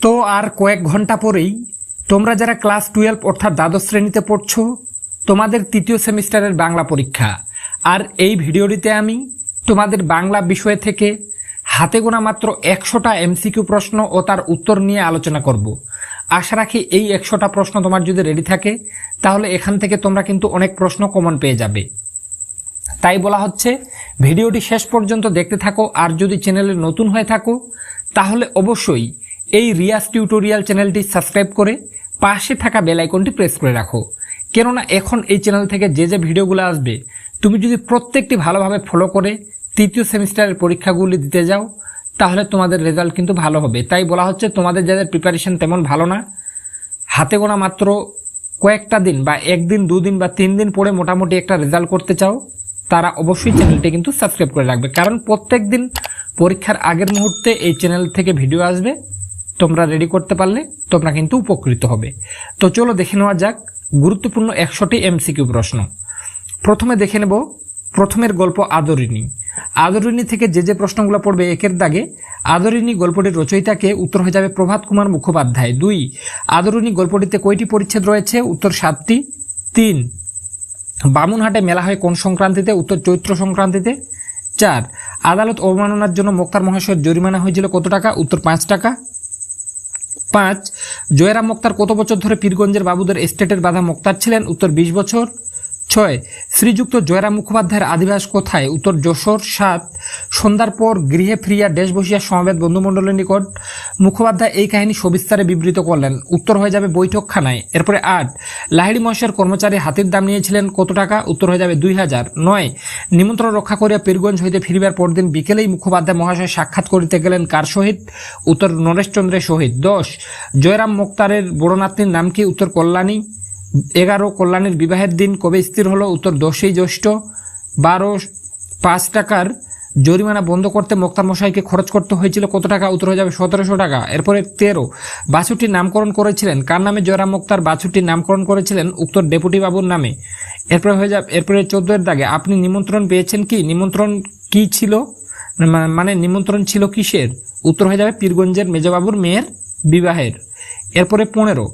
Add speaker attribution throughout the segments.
Speaker 1: তো আর কয়েক ঘণ্টা পরেই তোমরা যারা ক্লাস টুয়েলভ অর্থাৎ দ্বাদশ শ্রেণীতে পড়ছো, তোমাদের তৃতীয় সেমিস্টারের বাংলা পরীক্ষা। আর এই ভিডিওটিতে আমি তোমাদের বাংলা বিষয় থেকে হাতে গোনা মাত্র একশোটা এমসিকিউ প্রশ্ন ও তার উত্তর নিয়ে আলোচনা করব। আশা রাখি এই একশোটা প্রশ্ন তোমার যদি রেডি থাকে, তাহলে এখান থেকে তোমরা কিন্তু অনেক প্রশ্ন কমন পেয়ে যাবে। তাই বলা হচ্ছে, ভিডিওটি শেষ পর্যন্ত দেখতে থাকো, আর যদি চ্যানেলে নতুন হয়ে থাকো, তাহলে অবশ্যই এই রিয়াজ টিউটোরিয়াল চ্যানেলটি সাবস্ক্রাইব করে পাশে থাকা বেল আইকনটি প্রেস করে রাখো। কেননা এখন এই চ্যানেল থেকে যে যে ভিডিওগুলো আসবে, তুমি যদি প্রত্যেকটি ভালোভাবে ফলো করে তৃতীয় সেমিস্টারের পরীক্ষাগুলি দিতে যাও, তাহলে তোমাদের রেজাল্ট কিন্তু ভালো হবে। তাই বলা হচ্ছে, তোমাদের যাদের প্রিপারেশন তেমন ভালো না, হাতে গোনা মাত্র কয়েকটা দিন বা একদিন, দুদিন বা তিন দিন পরে মোটামুটি একটা রেজাল্ট করতে চাও, তারা অবশ্যই চ্যানেলটি কিন্তু সাবস্ক্রাইব করে রাখবে। কারণ প্রত্যেক দিন পরীক্ষার আগের মুহূর্তে এই চ্যানেল থেকে ভিডিও আসবে। তোমরা রেডি করতে পারলে তোমরা কিন্তু উপকৃত হবে। তো চলো দেখে নেওয়া যাক গুরুত্বপূর্ণ একশোটি এমসিকিউ প্রশ্ন। প্রথমে দেখে নেব প্রথমের গল্প আদরিণী। আদরিণী থেকে যে যে প্রশ্নগুলো পড়বে একের দাগে, আদরিণী গল্পটির রচয়িতাকে উত্তর হয়ে যাবে প্রভাত কুমার মুখোপাধ্যায়। দুই, আদরিণী গল্পটিতে কয়টি পরিচ্ছেদ রয়েছে? উত্তর সাতটি। তিন, বামুনহাটে মেলা হয় কোন সংক্রান্তিতে? উত্তর চৈত্র সংক্রান্তিতে। চার, আদালত অবমাননার জন্য মোক্তার মহাশয়ের জরিমানা হয়েছিল কত টাকা? উত্তর পাঁচ টাকা। পাঁচ জয়রাম মোক্তার কত বছর ধরে পীরগঞ্জের বাবুদের এস্টেটের বাধা মোক্তার ছিলেন? উত্তর, বিশ বছর। ছয়, শ্রীযুক্ত জয়রাম মুখোপাধ্যায়ের আদিবাস কোথায় উত্তর যশোর সাত, সন্ধ্যার পর গৃহে ফিরিয়া দেশ বসিয়া সমাবেত বন্ধুমণ্ডলের নিকট মুখোপাধ্যায় এই কাহিনী সবিস্তারে বিবৃত করলেন। উত্তর হয়ে যাবে বৈঠকখানায়। এরপরে আট, লাহিড়ি মহেশের কর্মচারী হাতির দাম নিয়েছিলেন কত টাকা? উত্তর হয়ে যাবে দুই হাজার। নয়, নিমন্ত্রণ রক্ষা করিয়া পীরগঞ্জ হইতে ফিরিবার পরদিন বিকেলেই মুখোপাধ্যায় মহাশয় সাক্ষাৎ করিতে গেলেন কার সহিত? উত্তর নরেশচন্দ্রের সহিত। দশ, জয়রাম মুক্তারের বড় নাম কি? উত্তর কল্যাণী। এগারো কল্যাণীর বিবাহের দিন কবে স্থির হলো? উত্তর দশই জ্যৈষ্ঠ। বারো, পাঁচ টাকার জরিমানা বন্ধ করতে মোক্তার মশাইকে খরচ করতে হয়েছিল কত টাকা? উত্তর হয়ে যাবে সতেরোশো টাকা। এরপরে তেরো বাছুটির নামকরণ করেছিলেন। কার নামে জয়রাম মোক্তার বাছুটির নামকরণ করেছিলেন? উত্তর, ডেপুটি বাবুর নামে। এরপরে হয়ে যাবে, এরপরে চোদ্দোর দাগে আপনি নিমন্ত্রণ পেয়েছেন কি? নিমন্ত্রণ কি ছিল? মানে নিমন্ত্রণ ছিল কিসের? উত্তর হয়ে যাবে, পীরগঞ্জের মেজবাবুর মেয়ের বিবাহের। এরপরে পনেরো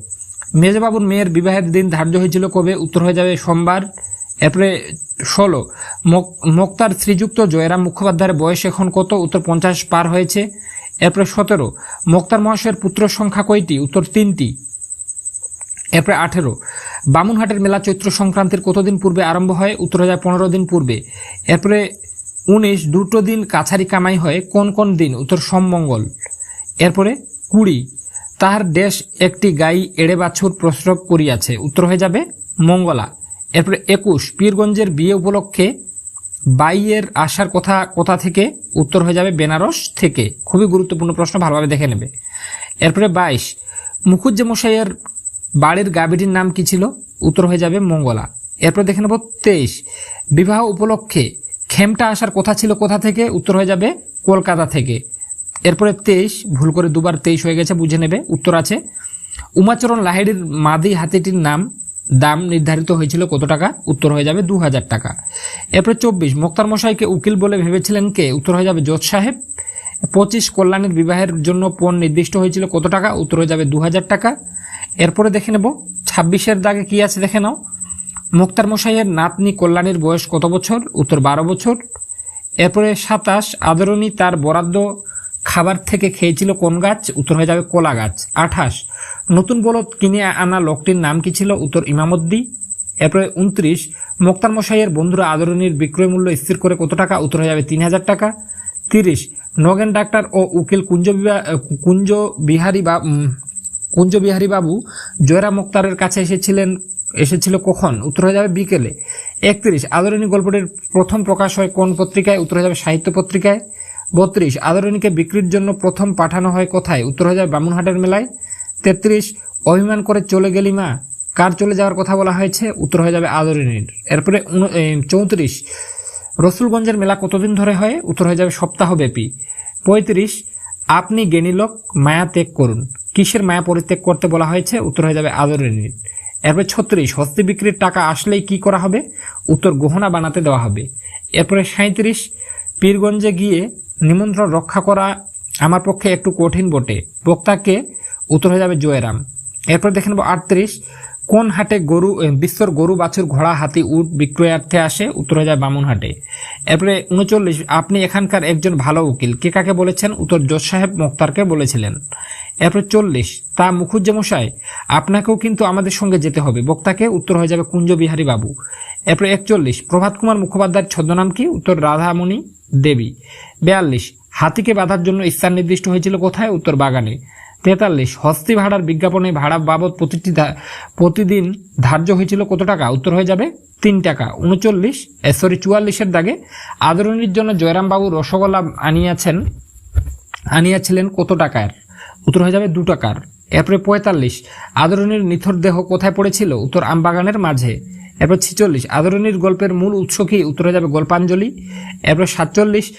Speaker 1: মেজবাবুর মেয়ের বিবাহের দিন ধার্য হয়েছিল কবে? উত্তর হয়ে যাবে সোমবার এরপরে ষোলো। মক- মোক্তার শ্রীযুক্ত জয়রাম মুখোপাধ্যায়ের বয়স এখন কত? উত্তর পঞ্চাশ পার হয়েছে। এরপরে সতেরো। মোক্তার মহাশয়ের পুত্র সংখ্যা কয়টি? উত্তর তিনটি। এরপরে আঠেরো। বামুনহাটের মেলা চৈত্র সংক্রান্তির কতদিন পূর্বে আরম্ভ হয়? উত্তর যায় পনেরো দিন পূর্বে। এরপরে উনিশ, দুটো দিন কাছারি কামাই হয়। কোন কোন দিন? উত্তর সোমমঙ্গল। এরপরে কুড়ি। তাহার দেশ একটি গাই এড়ে বাছুর প্রসব করিয়াছে। উত্তর হয়ে যাবে মঙ্গলা। এরপরে একুশ, পীরগঞ্জের বিয়ে উপলক্ষে বাইয়ের আসার কথা কোথা থেকে? উত্তর হয়ে যাবে বেনারস থেকে। খুবই গুরুত্বপূর্ণ প্রশ্ন, ভালোভাবে দেখে নেবে। এরপরে বাইশ মুখুজ্জে মশাইয়ের বাড়ির গাভীটির নাম কি ছিল? উত্তর হয়ে যাবে মঙ্গলা। এরপর দেখে নেব তেইশ, বিবাহ উপলক্ষে খেমটা আসার কথা ছিল কোথা থেকে? উত্তর হয়ে যাবে কলকাতা থেকে। এরপরে তেইশ, ভুল করে দুবার তেইশ হয়ে গেছে, বুঝে নেবে, উত্তর আছে। উমাচরণ লাহিড়ির মাদি হাতিটির নাম, দাম নির্ধারিত হয়েছিল কত টাকা? উত্তর হয়ে যাবে দু হাজার টাকা। এরপরে চব্বিশ, মোক্তার মশাইকে উকিল বলে ভেবেছিলেন কে? উত্তর হয়ে যাবে জোৎ সাহেব। পঁচিশ, কল্যাণীর বিবাহের জন্য পণ নির্দিষ্ট হয়েছিল কত টাকা? উত্তর হয়ে যাবে দু হাজার টাকা। এরপরে দেখে নেব, ছাব্বিশের দাগে কি আছে দেখে নাও। মুক্তার মশাইয়ের নাতনি কল্যাণীর বয়স কত বছর? উত্তর বারো বছর। এরপরে সাতাশ, আদরণী তার বরাদ্দ খাবার থেকে খেয়েছিল কোন গাছ? উত্তর হয়ে যাবে কোলা গাছ। আঠাশ। নতুন বলদ কিনে আনা লোকটির নাম কি ছিল? উত্তর ইমামদ্দি এরপরে উনত্রিশ। মোক্তার মশাইয়ের বন্ধুরা আদরণীর বিক্রয় মূল্য স্থির করে কত টাকা? উত্তর হয়ে যাবে তিন হাজার টাকা। তিরিশ। নগেন ডাক্তার ও উকিল কুঞ্জ কুঞ্জ বিহারী বা কুঞ্জ বিহারী বাবু জয়রাম মুক্তারের কাছে এসেছিলেন এসেছিল কখন? উত্তর হয়ে যাবে বিকেলে। একত্রিশ। আদরণী গল্পটির প্রথম প্রকাশ হয় কোন পত্রিকায়? উত্তর হয়ে যাবে সাহিত্য পত্রিকায়। বত্রিশ। আদরণীকে বিক্রির জন্য প্রথম পাঠানো হয় কোথায়? উত্তর হয়ে যাবে বামুনহাটের মেলায়। তেত্রিশ, অভিমান করে চলে গেলি মা। কার চলে যাওয়ার কথা বলা হয়েছে? উত্তর হয়ে যাবে আদরণীর। এরপরে চৌত্রিশ। রসুলগঞ্জের মেলা কতদিন ধরে হয়? উত্তর হয়ে যাবে সপ্তাহব্যাপী। পঁয়ত্রিশ, আপনি জ্ঞানীলোক মায়া ত্যাগ করুন। কিসের মায়া পরিত্যাগ করতে বলা হয়েছে? উত্তর হয়ে যাবে আদরণীর। এরপরে ছত্রিশ, হস্তি বিক্রির টাকা আসলেই কি করা হবে? উত্তর গহনা বানাতে দেওয়া হবে। এরপরে সাঁত্রিশ পীরগঞ্জে গিয়ে নিমন্ত্রণ রক্ষা করা আমার পক্ষে একটু কঠিন বটে। বক্তাকে উত্তর হয়ে যাবে জয়রাম। এরপর দেখে নেব আটত্রিশ। কোন হাটে গরু বিশ্বর গরু বাছুর ঘোড়া, হাতি, উট বিক্রয়ার্থে আসে? উত্তর হয়ে যায় বামুন হাটে। এরপরে উনচল্লিশ। আপনি এখানকার একজন ভালো উকিল। কে কাকে বলেছেন? উত্তর জজ সাহেব মোক্তারকে বলেছিলেন। এরপরে চল্লিশ। তা মুখুজ্জমশাই আপনাকেও কিন্তু আমাদের সঙ্গে যেতে হবে। বক্তাকে উত্তর হয়ে যাবে কুঞ্জ বিহারী বাবু। এরপর একচল্লিশ, প্রভাত কুমার মুখোপাধ্যায়ের ছদ্মনাম কি? উত্তর, রাধামণি দেবী। বেয়াল্লিশ, হাতিকে বাঁধার জন্য স্থান নির্দিষ্ট হয়েছিল কোথায়? উত্তর, বাগানে। তেতাল্লিশ, হস্তি ভাড়ার বিজ্ঞাপনে ভাড়া বাবদ প্রতিটি প্রতিদিন ধার্য হয়েছিল কত টাকা? উত্তর হয়ে যাবে, তিন টাকা। উনচল্লিশ সরি, চুয়াল্লিশের দাগে আদরণীর জন্য জয়রামবাবু রসগোল্লা আনিয়াছেন, আনিয়াছিলেন কত টাকার? উত্তর হয়ে যাবে দু টাকার। এরপরে পঁয়তাল্লিশ, আদরণীর নিথর দেহ কোথায় পড়েছিল? উত্তর আমবাগানের মাঝে। এরপর ছিচল্লিশ, আদরণীর গল্পের মূল উৎস কি? উত্তরে যাবে গল্পাঞ্জলি। এরপর সাতচল্লিশ,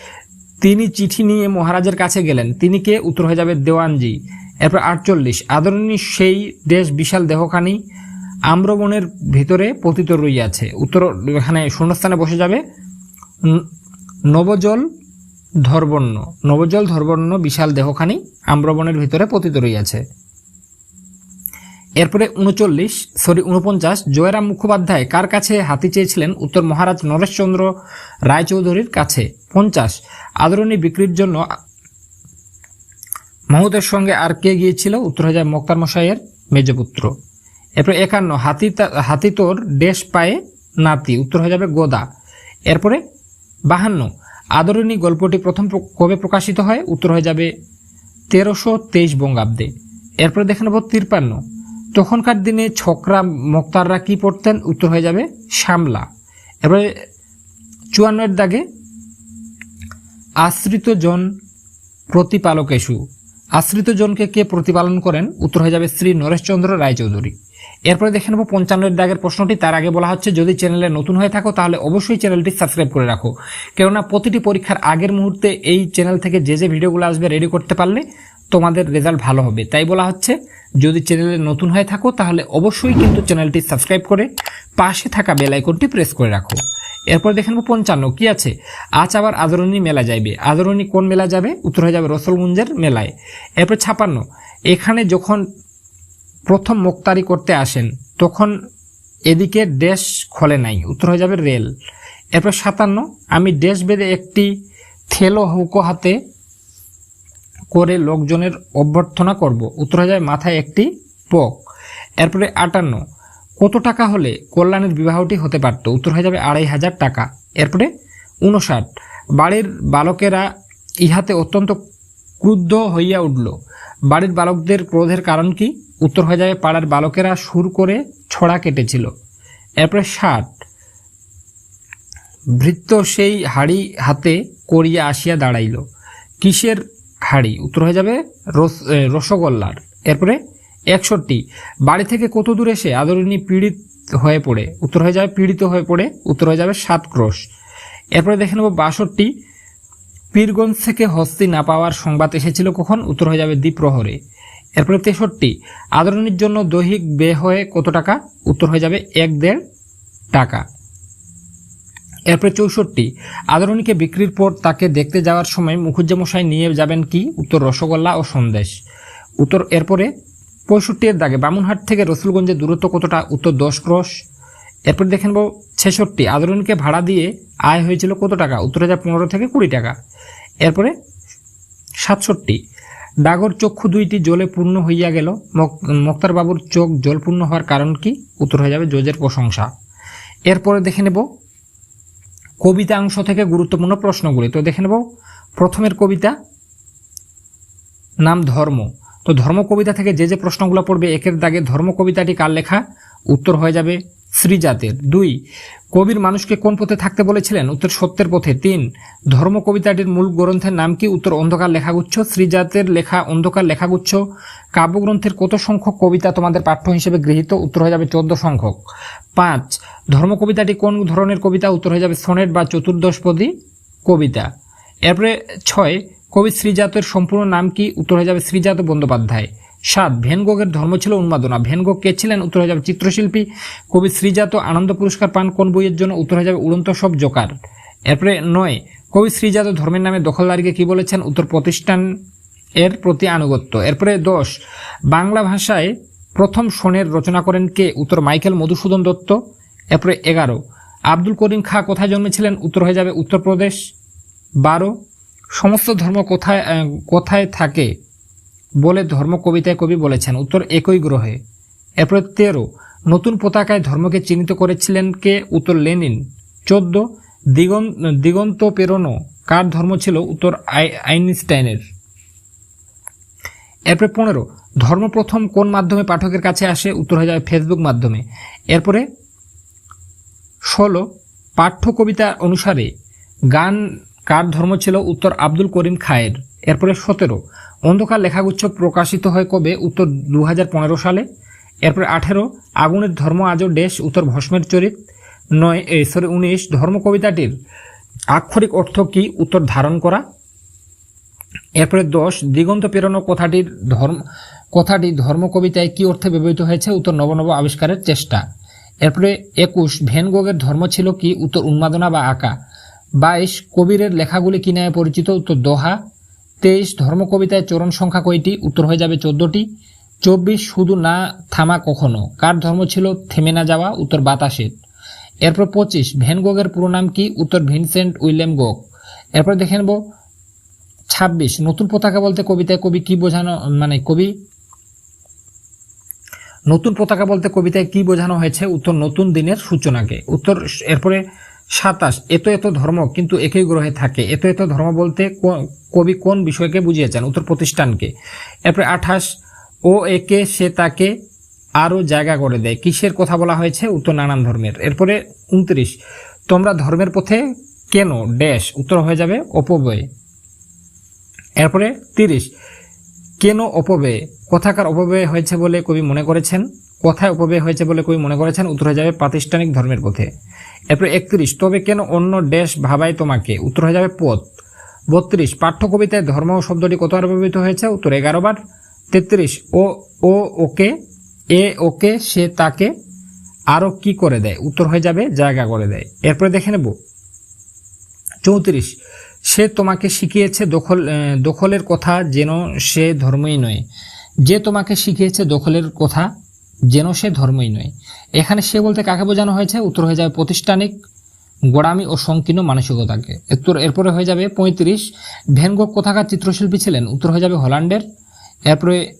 Speaker 1: তিনি চিঠি নিয়ে মহারাজের কাছে গেলেন। তিনি কে? উত্তর হয়ে যাবে দেওয়ানজি। এরপর আটচল্লিশ আদরণী সেই দেশ বিশাল দেহখানি আম্রবনের ভিতরে পতিত রইয়াছে। উত্তর এখানে শূন্যস্থানে বসে যাবে। নবজল ধর্বণ্য। নবজল ধর্বণ্য বিশাল দেহখানি আম্রবনের ভিতরে পতিত রইয়াছে। এরপরে উনচল্লিশ, সরি উনপঞ্চাশ জয়রাম মুখোপাধ্যায় কার কাছে হাতি চেয়েছিলেন? উত্তর মহারাজ নরেশচন্দ্র রায়চৌধুরীর কাছে। পঞ্চাশ, আদরণী বিক্রির জন্য মাহুতের সঙ্গে আর কে গিয়েছিল? উত্তর যায় মোক্তার মশাইয়ের মেজপুত্র। এরপর একান্ন, হাতি হাতি তোর দেশ পায়ে নাতি, উত্তর হয়ে যাবে গোদা। এরপরে বাহান্ন, আদরণী গল্পটি প্রথম কবে প্রকাশিত হয়? উত্তর হয়ে যাবে তেরোশো তেইশ বঙ্গাব্দে। এরপরে দেখে নেব তিরপান্ন তখনকার দিনে ছকরা মোক্তাররা কি পড়তেন? উত্তর হয়ে যাবে শামলা এরপরে চুয়ান্নের দাগে, আশ্রিত জন প্রতিপালকেশু আশ্রিত জনকে কে প্রতিপালন করেন? উত্তর হয়ে যাবে শ্রী নরেশচন্দ্র রায়চৌধুরী। এরপরে দেখে নেব পঞ্চান্নের দাগের প্রশ্নটি। তার আগে বলা হচ্ছে, যদি চ্যানেলে নতুন হয়ে থাকো, তাহলে অবশ্যই চ্যানেলটি সাবস্ক্রাইব করে রাখো। কেননা প্রতিটি পরীক্ষার আগের মুহূর্তে এই চ্যানেল থেকে যে যে ভিডিওগুলো আসবে রেডি করতে পারলে তোমাদের রেজাল্ট ভালো হবে। তাই বলা হচ্ছে যদি চ্যানেলে নতুন হয়ে থাকো, তাহলে অবশ্যই কিন্তু চ্যানেলটি সাবস্ক্রাইব করে পাশে থাকা বেল আইকনটি প্রেস করে রাখো। এরপর দেখে নেব পঞ্চান্ন, কি আছে? আজ আবার আদরণী মেলা যাইবে। আদরণী কোন মেলা যাবে? উত্তর হয়ে যাবে রসলগুঞ্জের মেলায়। এরপর ছাপান্ন, এখানে যখন প্রথম মুক্তারি করতে আসেন, তখন এদিকে ড্যাশ খোলে নাই, উত্তর হয়ে যাবে রেল। এরপর সাতান্ন, আমি ড্যাশ বেঁধে একটি থেলো হুকো হাতে করে লোকজনের অভ্যর্থনা করব। উত্তর যাবে মাথায় একটি পক। এরপরে আটান্ন। কত টাকা হলে কল্যাণের বিবাহটি হতে পারত? উত্তর হয়ে যাবে আড়াই হাজার টাকা। এরপরে উনষাট বাড়ির বালকেরা ইহাতে অত্যন্ত ক্রুদ্ধ হইয়া উঠল। বাড়ির বালকদের ক্রোধের কারণ কি? উত্তর হয়ে যাবে পাড়ার বালকেরা সুর করে ছড়া কেটেছিল। এরপরে ষাট। ভৃত্য সেই হাড়ি হাতে করিয়া আসিয়া দাঁড়াইল। কিসের হাড়ি উত্তর হয়ে যাবে রস রসগোল্লার। এরপরে একষট্টি। বাড়ি থেকে কত দূরে সে আদরণী পীড়িত হয়ে পড়ে? উত্তর হয়ে যাবে পীড়িত হয়ে পড়ে। উত্তর হয়ে যাবে সাত ক্রোশ এরপরে দেখে নেব বাষট্টি। পীরগঞ্জ থেকে হস্তি না পাওয়ার সংবাদ এসেছিল কখন? উত্তর হয়ে যাবে দ্বীপ্রহরে। এরপরে তেষট্টি। আদরণীর জন্য দৈহিক ব্যয় হয়ে কত টাকা? উত্তর হয়ে যাবে এক দেড় টাকা। এরপরে চৌষট্টি, আদরণীকে বিক্রির পর তাকে দেখতে যাওয়ার সময় মুখুজ্জামশাই নিয়ে যাবেন কি? উত্তর রসগোল্লা ও সন্দেশ। উত্তর এরপরে পঁয়ষট্টি এর দাগে বামুনহাট থেকে রসুলগঞ্জের দূরত্ব কতটা? উত্তর দশ ক্রস। এরপর দেখে নেব ছেষট্টি, আদরণীকে ভাড়া দিয়ে আয় হয়েছিল কত টাকা? উত্তর হাজার পনেরো থেকে কুড়ি টাকা। এরপরে, সাতষট্টি, ডাগর চক্ষু দুইটি জলে পূর্ণ হইয়া গেল। মক- মোক্তারবাবুর চোখ জলপূর্ণ হওয়ার কারণ কি? উত্তর হয়ে যাবে জজের প্রশংসা। এরপরে দেখে নেব কবিতা অংশ থেকে গুরুত্বপূর্ণ প্রশ্নগুলি। তো দেখে নেব। প্রথমের কবিতা, নাম ধর্ম। তো ধর্ম কবিতা থেকে যে যে প্রশ্নগুলো পড়বে, একের দাগে ধর্ম কবিতাটি কার লেখা? উত্তর হয়ে যাবে শ্রীজাতের দুই, কবির মানুষকে কোন পথে থাকতে বলেছিলেন? উত্তর, সত্যের পথে। তিন ধর্ম কবিতাটির মূল গ্রন্থের নাম কি? উত্তর, অন্ধকার লেখাগুচ্ছ। শ্রীজাতের লেখা, অন্ধকার লেখাগুচ্ছ। কাব্যগ্রন্থের কত সংখ্যক কবিতা তোমাদের পাঠ্য হিসেবে গৃহীত? উত্তর হয়ে যাবে চোদ্দ সংখ্যক। পাঁচ ধর্ম কবিতাটি কোন ধরনের কবিতা? উত্তর হয়ে যাবে সনেট বা চতুর্দশপদী কবিতা। এরপরে ছয়, কবি শ্রীজাতের সম্পূর্ণ নাম কি? উত্তর হয়ে যাবে শ্রীজাত বন্দ্যোপাধ্যায়। সাত ভেনগোগের ধর্ম ছিল উন্মাদনা। ভেনগোগ কে ছিলেন? উত্তর হয়ে যাবে চিত্রশিল্পী, কবি শ্রীজাত, আনন্দ পুরস্কার পান কোন বইয়ের জন্য? উত্তর হয়ে যাবে উড়ন্ত সব জোকার। এরপরে নয়, কবি শ্রীজাত ধর্মের নামে দখলদারিকে কি বলেছেন? উত্তর প্রতিষ্ঠান এর প্রতি আনুগত্য। এরপরে দশ, বাংলা ভাষায় প্রথম সোনের রচনা করেন কে? উত্তর মাইকেল মধুসূদন দত্ত। এরপরে এগারো, আব্দুল করিম খাঁ কোথায় জন্মেছিলেন? উত্তর হয়ে যাবে উত্তরপ্রদেশ। বারো, সমস্ত ধর্ম কোথায় কোথায় থাকে? বলে ধর্ম কবিতায় কবি বলেছেন। উত্তর একই গ্রহে। এরপরে তেরো, নতুন পতাকায় ধর্মকে চিহ্নিত করেছিলেন কে? উত্তর লেনিন। চোদ্দ, দিগন্ত দিগন্ত পেরোনো। কার ধর্ম ছিল? উত্তর আই- আইনস্টাইনের। এরপরে পনেরো, ধর্ম প্রথম কোন মাধ্যমে পাঠকের কাছে আসে? উত্তর হয়ে যাবে ফেসবুক মাধ্যমে। এরপরে ষোলো পাঠ্য কবিতা অনুসারে গান কার ধর্ম ছিল? উত্তর আব্দুল করিম খায়ের। এরপরে সতেরো। অন্ধকার লেখাগুচ্ছ প্রকাশিত হয় কবে? উত্তর দু হাজার পনেরো সালে। এরপরে আঠেরো, আগুনের ধর্ম আজও ডেশ উত্তর ভস্মের চরিত। নয় এই সরি, উনিশ ধর্ম কবিতাটির আক্ষরিক অর্থ কি? উত্তর ধারণ করা। এরপরে দশ, দিগন্ত প্রেরণ কথাটির ধর্ম, কথাটি ধর্ম কবিতায় কি অর্থে ব্যবহৃত হয়েছে? উত্তর নবনব আবিষ্কারের চেষ্টা। এরপরে একুশ ভ্যান গোগের ধর্ম ছিল কি? উত্তর উন্মাদনা বা আঁকা। বাইশ, কবিরের লেখাগুলি কি নামে পরিচিত? উত্তর দোহা। তেইশ ধর্ম কবিতায় চরণ সংখ্যা কয়টি? উত্তর হয়ে যাবে চোদ্দটি। চব্বিশ, শুধু না, থামা কখনো? কার ধর্ম ছিল থেমে না যাওয়া? উত্তর বাতাসের। এরপর পঁচিশ, ভ্যান গোগের পুরো নাম কি? উত্তর ভিনসেন্ট উইলিয়াম গোগ। এরপর দেখে নেব, ছাব্বিশ, নতুন পতাকা বলতে কবিতায় কবি কি বোঝানো মানে কবি? নতুন পতাকা বলতে কবিতায় কি বোঝানো হয়েছে? উত্তর নতুন দিনের সূচনাকে। উত্তর, এরপরে সাতাশ, এত এত ধর্ম কিন্তু একই গ্রহে থাকে। এত এত ধর্ম বলতে কবি কোন বিষয়কে বুঝিয়েছেন? উত্তর প্রতিষ্ঠানকে। এরপরে আঠাশ, ও একে সে তাকে আরও জায়গা করে দেয়। কিসের কথা বলা হয়েছে? উত্তর নানান ধর্মের। এরপরে উনত্রিশ, তোমরা ধর্মের পথে কেন? ড্যাশ, উত্তর হয়ে যাবে অপব্যয়। এরপরে তিরিশ, কেন অপব্যয়? কথাকার অপব্যয় হয়েছে বলে কবি মনে করেছেন? কথায় অপব্যয় হয়েছে বলে কবি মনে করেছেন, উত্তর হয়ে যাবে প্রাতিষ্ঠানিক ধর্মের পথে। এরপরে একত্রিশ, তবে কেন অন্য দেশ ভাবায় তোমাকে? উত্তর হয়ে যাবে পথ। বত্রিশ পাঠ্য কবিতায় ধর্ম শব্দটি কতবার ব্যবহৃত হয়েছে? উত্তর এগারো বার। তেত্রিশ, ও ও, ওকে, এ, ওকে, সে, তাকে আরও কি করে দেয়? উত্তর হয়ে যাবে জায়গা করে দেয়। এরপরে দেখে নেব। চৌত্রিশ, সে তোমাকে শিখিয়েছে দখল দখলের কথা যেন সে ধর্মই নয়। যে তোমাকে শিখিয়েছে দখলের কথা যেন সে ধর্মই নয়। এখানে সে বলতে কাকে বোঝানো হয়েছে? উত্তর হয়ে যাবে প্রতিষ্ঠানিক, গোড়ামি ও সংকীর্ণ মানসিকতাকে। উত্তর এরপরে হয়ে যাবে পঁয়ত্রিশ। ভ্যানগোগ কোথাকার চিত্রশিল্পী ছিলেন? উত্তর হয়ে যাবে হল্যান্ডের। এরপরে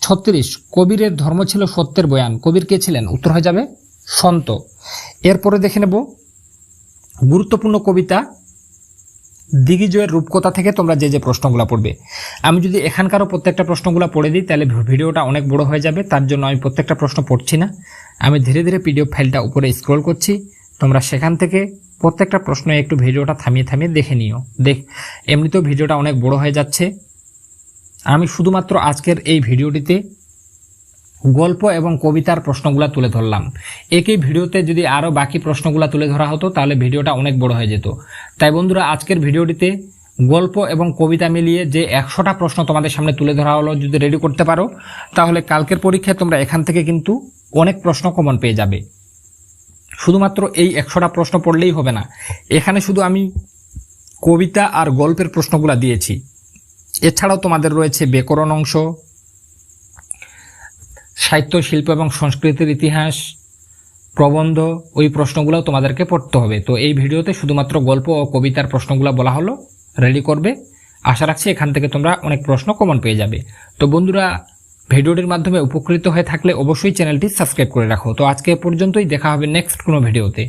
Speaker 1: ছত্রিশ। কবিরের ধর্ম ছিল সত্যের বয়ান। কবির কে ছিলেন? উত্তর হয়ে যাবে সন্ত। এরপরে দেখে নেব গুরুত্বপূর্ণ কবিতা দিগ্বিজয়ের রূপকথা থেকে তোমরা যে যে প্রশ্নগুলো পড়বে। আমি যদি এখানকারও প্রত্যেকটা প্রশ্নগুলো পড়ে দিই, তাহলে ভিডিওটা অনেক বড় হয়ে যাবে। তার জন্য আমি প্রত্যেকটা প্রশ্ন পড়ছি না। আমি ধীরে ধীরে পিডিএফ ফাইলটা উপরে স্ক্রল করছি। তোমরা সেখান থেকে প্রত্যেকটা প্রশ্ন একটু ভিডিওটা থামিয়ে থামিয়ে দেখে নিও। দেখ, এমনিতেও ভিডিওটা অনেক বড় হয়ে যাচ্ছে। আমি শুধুমাত্র আজকের এই ভিডিওটিতে গল্প এবং কবিতার প্রশ্নগুলো তুলে ধরলাম। একই ভিডিওতে যদি আরও বাকি প্রশ্নগুলো তুলে ধরা হতো, তাহলে ভিডিওটা অনেক বড় হয়ে যেত। তাই বন্ধুরা, আজকের ভিডিওটিতে গল্প এবং কবিতা মিলিয়ে যে একশোটা প্রশ্ন তোমাদের সামনে তুলে ধরা হলো, যদি রেডি করতে পারো, তাহলে কালকের পরীক্ষায় তোমরা এখান থেকে কিন্তু অনেক প্রশ্ন কমন পেয়ে যাবে। শুধুমাত্র এই একশোটা প্রশ্ন পড়লেই হবে না। এখানে শুধু আমি কবিতা আর গল্পের প্রশ্নগুলো দিয়েছি। এছাড়াও তোমাদের রয়েছে ব্যাকরণ অংশ সাহিত্য, শিল্প এবং সংস্কৃতির ইতিহাস, প্রবন্ধ, ওই প্রশ্নগুলো তোমাদেরকে পড়তে হবে। তো এই ভিডিওতে শুধুমাত্র গল্প ও কবিতার প্রশ্নগুলো বলা হলো রেডি করবে। আশা রাখছি এখান থেকে তোমরা অনেক প্রশ্ন কমন পেয়ে যাবে। তো বন্ধুরা, ভিডিওটির মাধ্যমে উপকৃত হয়ে থাকলে অবশ্যই চ্যানেলটি সাবস্ক্রাইব করে রাখো। তো আজকে পর্যন্তই, দেখা হবে নেক্সট কোনো ভিডিওতে।